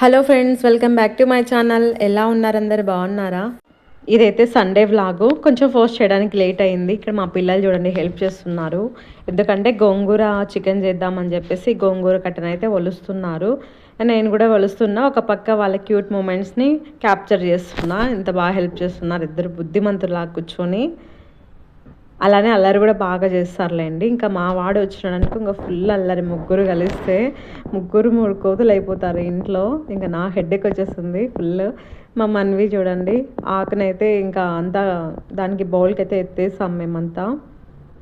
Hello friends welcome back to my channel. ఎలా ఉన్నారు అందరు? బాగున్నారా? ఇదైతే సండే వ్లాగు. కొంచెం పోస్ట్ చేయడానికి లేట్ అయింది. ఇక్కడ మా పిల్లలు చూడండి హెల్ప్ చేస్తున్నారు. ఎందుకంటే గోంగూర చికెన్ చేద్దామని చెప్పేసి గోంగూర కట్టనైతే ఒలుస్తున్నారు నేను కూడా ఒలుస్తున్నా ఒక పక్క వాళ్ళ క్యూట్ మూమెంట్స్ని క్యాప్చర్ చేస్తున్నా. ఇంత బాగా హెల్ప్ చేస్తున్నారు ఇద్దరు బుద్ధిమంతులా కూర్చొని. అలానే అల్లరి కూడా బాగా చేస్తారులేండి. ఇంకా మా వాడు వచ్చినాడానికి ఇంకా ఫుల్ అల్లరి. ముగ్గురు కలిస్తే ముగ్గురు మూడు కోతులు అయిపోతారు ఇంట్లో. ఇంకా నా హెడ్ఏక్ వచ్చేస్తుంది ఫుల్ మా మన్వి చూడండి ఆకునైతే ఇంకా అంతా దానికి బౌల్కి అయితే ఎత్తేసాం మేమంతా.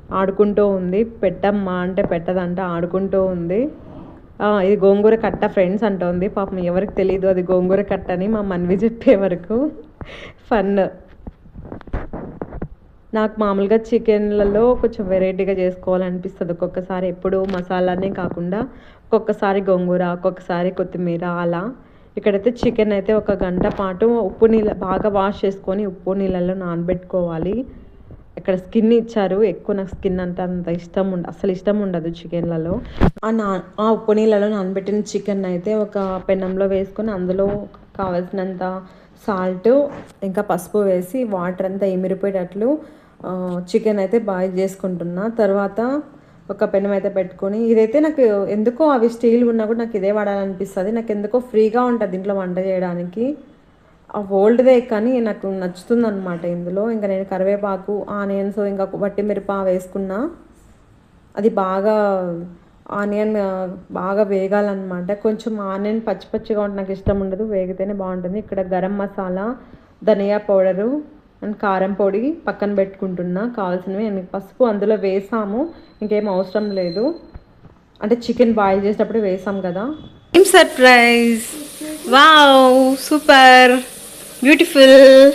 ఆడుకుంటూ ఉంది. పెట్టమ్మా అంటే పెట్టదంట ఆడుకుంటూ ఉంది. ఇది గోంగూర కట్ట ఫ్రెండ్స్ అంటుంది పాపం ఎవరికి తెలియదు అది గోంగూర కట్ట అని మా మన్వి చెప్పే వరకు. ఫన్ నాకు మామూలుగా చికెన్లలో కొంచెం వెరైటీగా చేసుకోవాలనిపిస్తుంది. ఒక్కొక్కసారి ఎప్పుడు మసాలానే కాకుండా ఒక్కొక్కసారి గోంగూర ఒక్కొక్కసారి కొత్తిమీర అలా. ఇక్కడైతే చికెన్ అయితే ఒక గంట పాటు ఉప్పు నీళ్ళ బాగా వాష్ చేసుకొని ఉప్పు నీళ్ళలో నానబెట్టుకోవాలి. ఇక్కడ స్కిన్ ఇచ్చారు. ఎక్కువ నాకు స్కిన్ అంటే అంత ఇష్టం ఉండ అసలు ఇష్టం ఉండదు చికెన్లలో. ఆ నా ఆ ఉప్పు నీళ్ళలో నానబెట్టిన చికెన్ అయితే ఒక పెనంలో వేసుకొని అందులో కావాల్సినంత సాల్ట్ ఇంకా పసుపు వేసి వాటర్ అంతా ఎమిరిపోయేటట్లు చికెన్ అయితే బాయిల్ చేసుకుంటున్నా. తర్వాత ఒక పెనం అయితే పెట్టుకొని ఇదైతే నాకు ఎందుకో అవి స్టీల్ ఉన్నా కూడా నాకు ఇదే వాడాలనిపిస్తుంది. నాకు ఎందుకో ఫ్రీగా ఉంటుంది దీంట్లో వంట చేయడానికి. ఆ ఓల్డ్దే కానీ నాకు నచ్చుతుంది అనమాట ఇందులో. ఇంకా నేను కరివేపాకు ఆనియన్స్ ఇంకా వట్టి మిరప వేసుకున్నా. అది బాగా ఆనియన్ బాగా వేగాలన్నమాట. కొంచెం ఆనియన్ పచ్చి పచ్చిగా ఉంటే నాకు ఇష్టం ఉండదు. వేగితేనే బాగుంటుంది. ఇక్కడ గరం మసాలా ధనియా పౌడరు అండ్ కారం పొడి పక్కన పెట్టుకుంటున్నా. కావాల్సినవి అండ్ పసుపు అందులో వేసాము. ఇంకేం అవసరం లేదు. అంటే చికెన్ బాయిల్ చేసేటప్పుడు వేసాం కదా. ఏం సర్ప్రైజ్? Wow super. బ్యూటిఫుల్.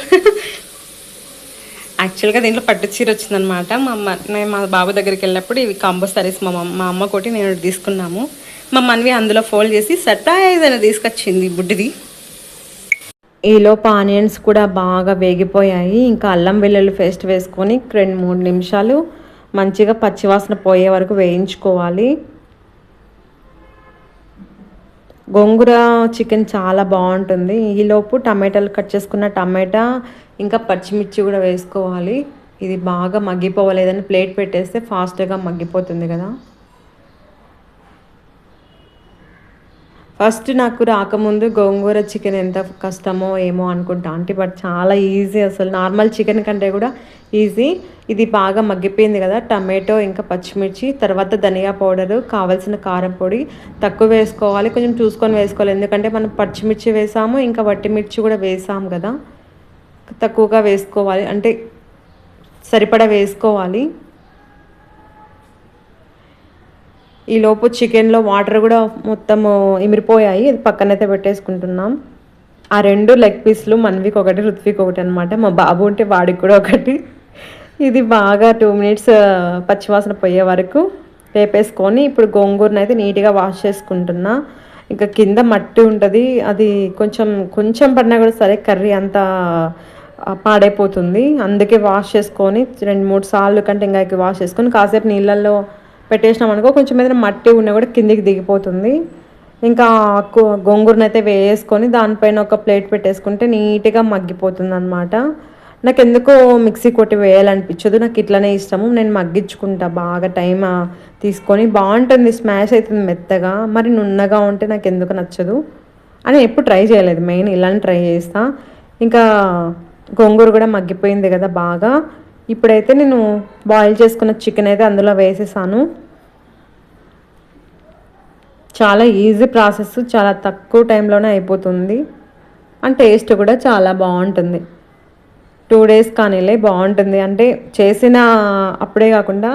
యాక్చువల్గా దీంట్లో పట్టు చీర వచ్చిందనమాట మా అమ్మ నేను మా బాబు దగ్గరికి వెళ్ళినప్పుడు ఇవి కాంబో సారీస్ మా మా అమ్మ కొట్టి నేను తీసుకున్నాము. మా మనవి అందులో ఫోల్డ్ చేసి సర్ప్రైజ్ అని తీసుకొచ్చింది బుడ్డిది. ఈలోపు ఆనియన్స్ కూడా బాగా వేగిపోయాయి. ఇంకా అల్లం వెల్లుల్లి పేస్ట్ వేసుకొని రెండు మూడు నిమిషాలు మంచిగా పచ్చివాసన పోయే వరకు వేయించుకోవాలి. గోంగూర చికెన్ చాలా బాగుంటుంది. ఈలోపు టమాటాలు కట్ చేసుకున్న టమాటా ఇంకా పచ్చిమిర్చి కూడా వేసుకోవాలి. ఇది బాగా మగ్గిపోవలేదని ప్లేట్ పెట్టేస్తే ఫాస్ట్గా మగ్గిపోతుంది కదా. ఫస్ట్ నాకు రాకముందు గోంగూర చికెన్ ఎంత కష్టమో ఏమో అనుకుంటా. అంటే బట్ చాలా ఈజీ అసలు. నార్మల్ చికెన్ కంటే కూడా ఈజీ. ఇది బాగా మగ్గిపోయింది కదా. టమాటో ఇంకా పచ్చిమిర్చి తర్వాత ధనియా పౌడరు కావాల్సిన కారం పొడి తక్కువ వేసుకోవాలి. కొంచెం చూసుకొని వేసుకోవాలి. ఎందుకంటే మనం పచ్చిమిర్చి వేసాము ఇంకా వట్టిమిర్చి కూడా వేసాము కదా. తక్కువగా వేసుకోవాలి. అంటే సరిపడా వేసుకోవాలి. ఈలోపు చికెన్లో వాటర్ కూడా మొత్తము ఇమిరిపోయాయి. ఇది పక్కనైతే పెట్టేసుకుంటున్నాం. ఆ రెండు లెగ్ పీస్లు మనవికి ఒకటి రుత్విక్ ఒకటి అనమాట మా బాబు ఉంటే వాడికి కూడా ఒకటి. ఇది బాగా టూ మినిట్స్ పచ్చివాసన పోయే వరకు వేపేసుకొని ఇప్పుడు గోంగూరను అయితే నీట్గా వాష్ చేసుకుంటున్నా. ఇంకా కింద మట్టి ఉంటుంది. అది కొంచెం కొంచెం పడినా కూడా సరే కర్రీ అంతా పాడైపోతుంది. అందుకే వాష్ చేసుకొని రెండు మూడు సార్లు కంటే ఇంకా వాష్ చేసుకొని కాసేపు నీళ్ళల్లో పెట్టేసినాం అనుకో కొంచెం ఏదైనా మట్టి ఉన్నా కూడా కిందికి దిగిపోతుంది. ఇంకా కు- గోంగూరను అయితే వేసుకొని దానిపైన ఒక ప్లేట్ పెట్టేసుకుంటే నీట్గా మగ్గిపోతుంది అనమాట నాకు ఎందుకో మిక్సీ కొట్టి వేయాలనిపించదు నాకు ఇట్లనే ఇష్టము. నేను మగ్గించుకుంటా బాగా టైం తీసుకొని. బాగుంటుంది స్మాష్ అవుతుంది మెత్తగా. మరి నున్నగా ఉంటే నాకు ఎందుకు నచ్చదు. అని ఎప్పుడు ట్రై చేయలేదు మెయిన్ ఇలానే ట్రై చేస్తా. ఇంకా గోంగూర కూడా మగ్గిపోయింది కదా బాగా. ఇప్పుడైతే నేను బాయిల్ చేసుకున్న చికెన్ అయితే అందులో వేసేసాను. చాలా ఈజీ ప్రాసెస్ చాలా తక్కువ టైంలోనే అయిపోతుంది. అండ్ టేస్ట్ కూడా చాలా బాగుంటుంది. టూ డేస్ కానీలే బాగుంటుంది. అంటే చేసిన అప్పుడే కాకుండా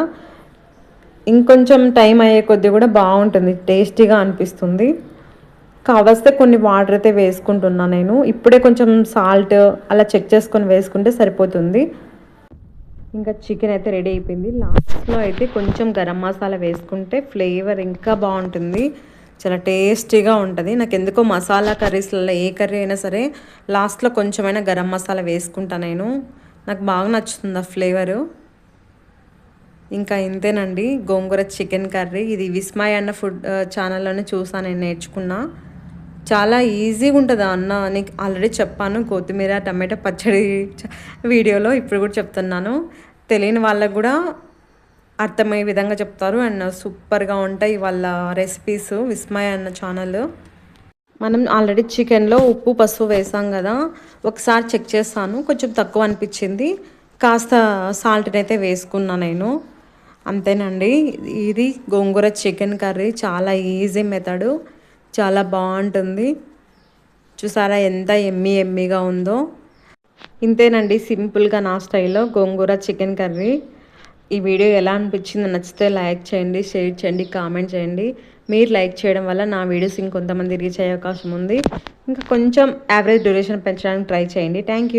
ఇంకొంచెం టైం అయ్యే కొద్దీ కూడా బాగుంటుంది టేస్టీగా అనిపిస్తుంది. కావస్తే కొన్ని వాటర్ అయితే వేసుకుంటున్నా నేను. ఇప్పుడే కొంచెం సాల్ట్ అలా చెక్ చేసుకొని వేసుకుంటే సరిపోతుంది. ఇంకా చికెన్ అయితే రెడీ అయిపోయింది. లాస్ట్లో అయితే కొంచెం గరం మసాలా వేసుకుంటే ఫ్లేవర్ ఇంకా బాగుంటుంది. చాలా టేస్టీగా ఉంటుంది. నాకు ఎందుకో మసాలా కర్రీస్లలో ఏ కర్రీ అయినా సరే లాస్ట్లో కొంచెమైనా గరం మసాలా వేసుకుంటా నేను. నాకు బాగా నచ్చుతుంది ఆ ఫ్లేవరు ఇంకా ఇంతేనండి. గోంగూర చికెన్ కర్రీ ఇది విస్మయ్ అన్న ఫుడ్ ఛానల్లోనే చూసా నేను నేర్చుకున్నా. చాలా ఈజీగా ఉంటుంది అన్న. నీకు ఆల్రెడీ చెప్పాను కొత్తిమీర టమాటా పచ్చడి వీడియోలో ఇప్పుడు కూడా చెప్తున్నాను. తెలియని వాళ్ళకు కూడా అర్థమయ్యే విధంగా చెప్తారు. అండ్ సూపర్గా ఉంటాయి వాళ్ళ రెసిపీస్ విస్మయ అన్న ఛానల్ మనం ఆల్రెడీ చికెన్లో ఉప్పు పసుపు వేసాం కదా. ఒకసారి చెక్ చేస్తాను. కొంచెం తక్కువ అనిపించింది. కాస్త సాల్ట్ని అయితే వేసుకున్నా నేను. అంతేనండి. ఇది గోంగూర చికెన్ కర్రీ చాలా ఈజీ మెథడు చాలా బాగుంటుంది. చూసారా ఎంత ఎమ్మి ఎమ్మిగా ఉందో. ఇంతేనండి సింపుల్గా నా స్టైల్లో గోంగూర చికెన్ కర్రీ. ఈ వీడియో ఎలా అనిపించిందో నచ్చితే లైక్ చేయండి షేర్ చేయండి కామెంట్ చేయండి. మీరు లైక్ చేయడం వల్ల నా వీడియోస్ ఇంకొంతమంది రీచ్ అయ్యే అవకాశం ఉంది. ఇంకా కొంచెం యావరేజ్ డ్యూరేషన్ పెంచడానికి ట్రై చేయండి. Thank you.